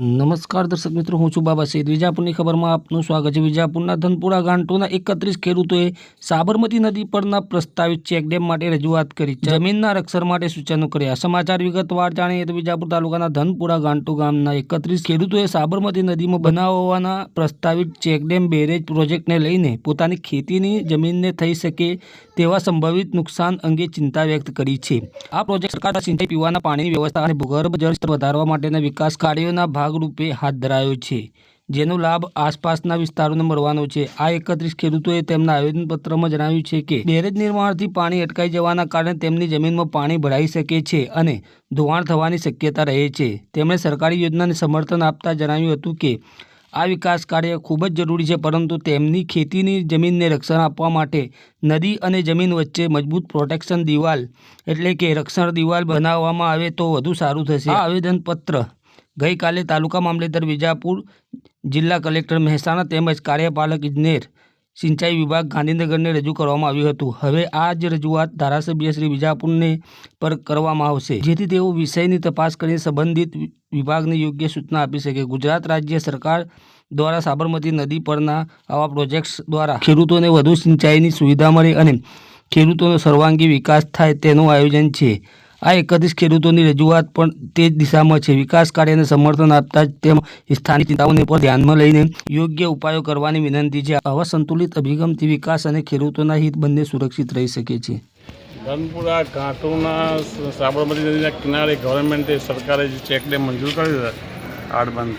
નમસ્કાર દર્શક મિત્રો, હું છું બાબા સૈદ. વિજાપુરની ખબરમાં આપનું સ્વાગત છે. વિજાપુરના ધનપુરા ગાંટોના એકત્રીસ ખેડૂતોએ સાબરમતી નદી પરના પ્રસ્તાવિત ચેકડેમ માટે રજૂઆત કરી. જમીનના રક્ષણ માટે સૂચનો કર્યા. સમાચાર વિગતવાર જાણીએ તો વિજાપુર તાલુકાના ધનપુરા ગાંટો ગામના એકત્રીસ ખેડૂતોએ સાબરમતી નદીમાં બનાવવાના પ્રસ્તાવિત ચેકડેમ બેરેજ પ્રોજેક્ટને લઈને પોતાની ખેતીની જમીનને થઈ શકે તેવા સંભવિત નુકસાન અંગે ચિંતા વ્યક્ત કરી છે. આ પ્રોજેક્ટ સરકાર સિંચાઈ, પીવાના પાણીની વ્યવસ્થા અને ભૂગર્ભ જળ વધારવા માટેના વિકાસ કાર્યોના ભાગરૂપે હાથ ધરાયો છે. જેનો લાભ આસપાસના વિસ્તારોને મળવાનો છે. આ એકત્રીસ ખેડૂતોએ તેમના આવેદનપત્રમાં જણાવ્યું છે કે, બેરેજ નિર્માણથી પાણી અટકાઈ જવાના કારણે તેમની જમીનમાં પાણી ભરાઈ શકે છે અને ધોવાણ થવાની શક્યતા રહે છે. તેમણે સરકારી યોજનાને સમર્થન આપતા જણાવ્યું હતું કે, આ વિકાસ કાર્ય ખૂબ જ જરૂરી છે, પરંતુ તેમની ખેતીની જમીનને રક્ષણ આપવા માટે નદી અને જમીન વચ્ચે મજબૂત પ્રોટેક્શન દિવાલ એટલે કે રક્ષણ દિવાલ બનાવવામાં આવે તો વધુ સારું થશે. આ આવેદનપત્ર ગઈકાલે તાલુકા મામલેદાર વિજાપુર જિલ્લા કલેક્ટર મહેસાણા તેમજ કાર્યપાલક ઇજનેર સિંચાઈ વિભાગ ગાંધીનગરને રજૂ કરવામાં આવ્યું હતું. હવે આ જ રજૂઆત ધારાસભ્ય શ્રી વિજાપુરને પર કરવામાં આવશે. જેથી તેઓ વિષયની તપાસ કરીને સંબંધિત વિભાગને યોગ્ય સૂચના આપી શકે. ગુજરાત રાજ્ય સરકાર દ્વારા સાબરમતી નદી પરના આવા પ્રોજેક્ટ્સ દ્વારા ખેડૂતોને વધુ સિંચાઈની સુવિધા મળે અને ખેડૂતોનો સર્વાંગી વિકાસ થાય તેનું આયોજન છે. આ એકત્રીસ ખેડૂતોની રજૂઆત પણ તે જ દિશામાં છે. વિકાસ કાર્યને સમર્થન આપતા જ તેમ સ્થાનિક ચિંતાઓને પણ ધ્યાનમાં લઈને યોગ્ય ઉપાયો કરવાની વિનંતી છે. આવા સંતુલિત અભિગમથી વિકાસ અને ખેડૂતોના હિત બંને સુરક્ષિત રહી શકે છે. ધનપુરા, ઘાટોના, સાબરમતી નદીના કિનારે ગવર્મેન્ટે સરકારે જે ચેકડેમ મંજૂર કર્યો છે, આડબંધ.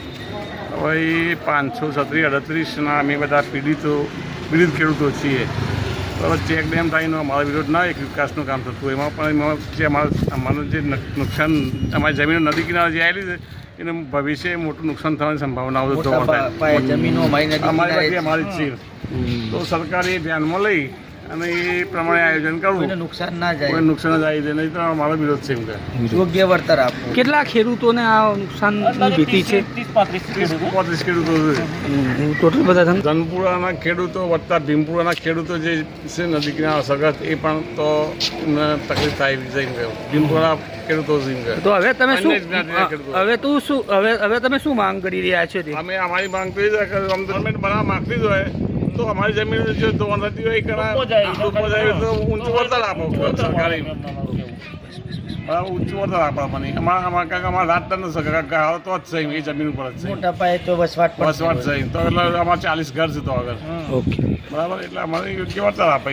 હવે પાંચસો છત્રીસ અડત્રીસના અમે બધા પીડિતો, પીડિત ખેડૂતો છીએ. હવે ચેક ડેમ થઈને અમારા વિરોધ ના એક વિકાસનું કામ થતું એમાં પણ એમાં જે અમારું અમારું જે નુકસાન અમારી જમીન નદી કિનારે જે આવેલી છે એને ભવિષ્ય મોટું નુકસાન થવાની સંભાવનાઓ જોવા જમીનો અમારી અમારી છે તો સરકારે એ ધ્યાનમાં લઈ અને એ પ્રમાણે આયોજન કરવું. નુકસાન ના કોઈ જાય નુકસાન જ આવી જાય નહીં તો મારો વિરોધ છે એમ કે યોગ્ય વળતર આપવું. કેટલા ખેડૂતોને આ નુકસાનની ભીતિ છે? ત્રીસ પાંત્રીસ ખેડૂતો. ટોટલ બધા ધન ધનપુરાના ખેડૂતો વત્તા ભીમપુરાના ખેડૂતો જે છે નજીકના સગત એ પણ તો તકલીફ થાય એવી છે ભીમપુરા ખેડૂતો તો હવે તમે શું. હવે તું શું હવે હવે તમે શું માંગ કરી રહ્યા છો અમે અમારી માંગ તો એ છે અમે બધા ગવર્મેન્ટ બનાવવા માંગતી જ હોય. તો અમારી જમીન જો ધોવાણ થતી હોય એ કરાય તો ઊંચું વળતર આપો સરકારી. બરાબર ઊંચું વળતર આપવા મને અમારા અમારા કાંક અમારા રાત ન શકે ગાળો તો જ છે એ જમીન ઉપર જ છે. મોટા પાયે તો વસવાટ વસવાટ હોય. તો એટલે અમારે ચાલીસ ઘર છે તો આગળ. ઓકે બરાબર? એટલે અમારે યોગ્ય વળતર આપે.